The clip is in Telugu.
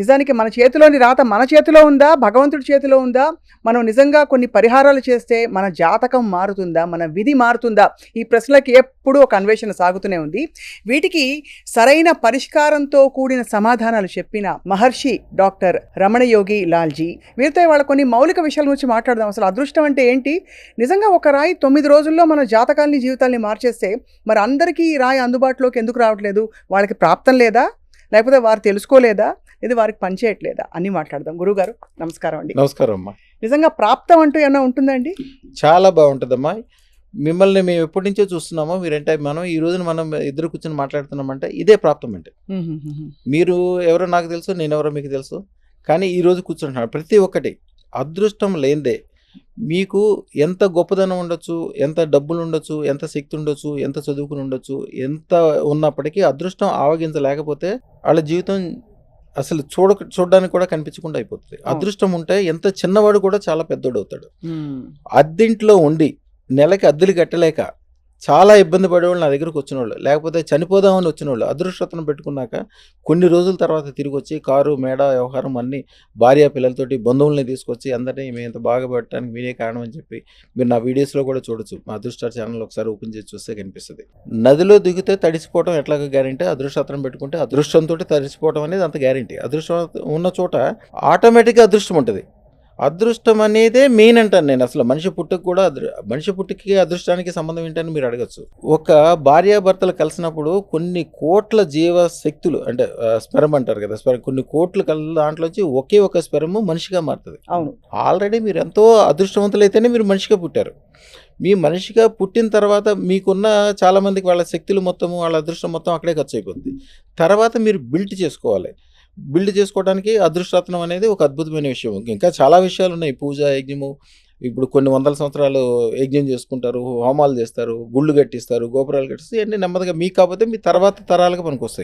నిజానికి మన చేతిలోని రాత మన చేతిలో ఉందా? భగవంతుడి చేతిలో ఉందా? మనం నిజంగా కొన్ని పరిహారాలు చేస్తే మన జాతకం మారుతుందా? మన విధి మారుతుందా? ఈ ప్రశ్నలకి ఎప్పుడూ ఒక అన్వేషణ సాగుతూనే ఉంది. వీటికి సరైన పరిష్కారంతో కూడిన సమాధానాలు చెప్పిన మహర్షి డాక్టర్ రమణయోగి లాల్జీ. వీరితో వాళ్ళ కొన్ని మౌలిక విషయాల గురించి మాట్లాడదాం. అసలు అదృష్టం అంటే ఏంటి? నిజంగా ఒక రాయి తొమ్మిది రోజుల్లో మన జాతకాల్ని జీవితాల్ని మార్చేస్తే మరి అందరికీ ఈ రాయి అందుబాటులోకి ఎందుకు రావట్లేదు? వాళ్ళకి ప్రాప్తం లేదా? లేకపోతే వారు తెలుసుకోలేదా? ఇది వారికి పనిచేయట్లేదా అన్ని మాట్లాడదాం. గురుగారు నమస్కారం అండి. నమస్కారం అమ్మా. నిజంగా ప్రాప్తం అంటూ ఏమైనా ఉంటుందండి చాలా బాగుంటుందమ్మా. మిమ్మల్ని మేము ఎప్పటి నుంచో చూస్తున్నామో మీరంటే మనం ఈ రోజున మనం ఇద్దరు కూర్చొని మాట్లాడుతున్నామంటే ఇదే ప్రాప్తం అంటే. మీరు ఎవరో నాకు తెలుసు నేను ఎవరో మీకు తెలుసు. కానీ ఈ రోజు కూర్చుంటున్నాను ప్రతి ఒక్కటి అదృష్టం లేనిదే మీకు ఎంత గొప్పదనం ఉండొచ్చు ఎంత డబ్బులు ఉండొచ్చు ఎంత శక్తి ఉండొచ్చు ఎంత చదువుకుని ఉండొచ్చు ఎంత ఉన్నప్పటికీ అదృష్టం ఆవగించలేకపోతే వాళ్ళ జీవితం అసలు చూడ చూడడానికి కూడా కనిపించకుండా అయిపోతుంది. అదృష్టం ఉంటే ఎంత చిన్నవాడు కూడా చాలా పెద్దోడు అవుతాడు అద్దెంట్లో ఉండి నెలకి అద్దెలు కట్టలేక చాలా ఇబ్బంది పడేవాళ్ళు నా దగ్గరకు వచ్చిన వాళ్ళు లేకపోతే చనిపోదామని వచ్చిన వాళ్ళు అదృష్టతను పెట్టుకున్నాక కొన్ని రోజుల తర్వాత తిరిగి వచ్చి కారు మేడ వ్యవహారం అన్ని భార్య పిల్లలతోటి బంధువుల్ని తీసుకొచ్చి అందరినీ మేము ఇంత బాగా పెట్టడానికి మీరే కారణం అని చెప్పి మీరు నా వీడియోస్లో కూడా చూడొచ్చు. మా అదృష్ట ఛానల్ ఒకసారి ఓపెన్ చేసి చూస్తే కనిపిస్తుంది. నదిలో దిగితే తడిసిపోవడం ఎట్లాగ గ్యారంటీ? అదృష్టతను పెట్టుకుంటే అదృష్టంతో తడిసిపోవడం అనేది అంత గ్యారంటీ. అదృష్టం ఉన్న చోట ఆటోమేటిక్గా అదృష్టం ఉంటుంది. అదృష్టం అనేదే మెయిన్ అంటాను నేను. అసలు మనిషి పుట్టుకు కూడా అదృ- మనిషి పుట్టుకి అదృష్టానికి సంబంధం ఏంటని మీరు అడగచ్చు. ఒక భార్యాభర్తలు కలిసినప్పుడు కొన్ని కోట్ల జీవ శక్తులు అంటే స్పెరం అంటారు కదా స్పెరం కొన్ని కోట్లు కల దాంట్లోంచి ఒకే ఒక స్పెరము మనిషిగా మారుతుంది. అవును. ఆల్రెడీ మీరు ఎంతో అదృష్టవంతులైతేనే మీరు మనిషిగా పుట్టారు. మీ మనిషిగా పుట్టిన తర్వాత మీకున్న చాలా మందికి వాళ్ళ శక్తులు మొత్తము వాళ్ళ అదృష్టం మొత్తం అక్కడే ఖర్చు అయిపోతుంది తర్వాత మీరు బిల్డ్ చేసుకోవాలి. బిల్డ్ చేసుకోవడానికి అదృష్టరత్నం అనేది ఒక అద్భుతమైన విషయం. ఇంకా చాలా విషయాలు ఉన్నాయి. పూజ యజ్ఞము ఇప్పుడు కొన్ని వందల సంవత్సరాలు యజ్ఞం చేసుకుంటారు హోమాలు చేస్తారు గుళ్ళు కట్టిస్తారు గోపురాలు కట్టిస్తారు ఇవన్నీ నెమ్మదిగా మీకు కాకపోతే మీ తర్వాత తరాలుగా పనికొస్తాయి.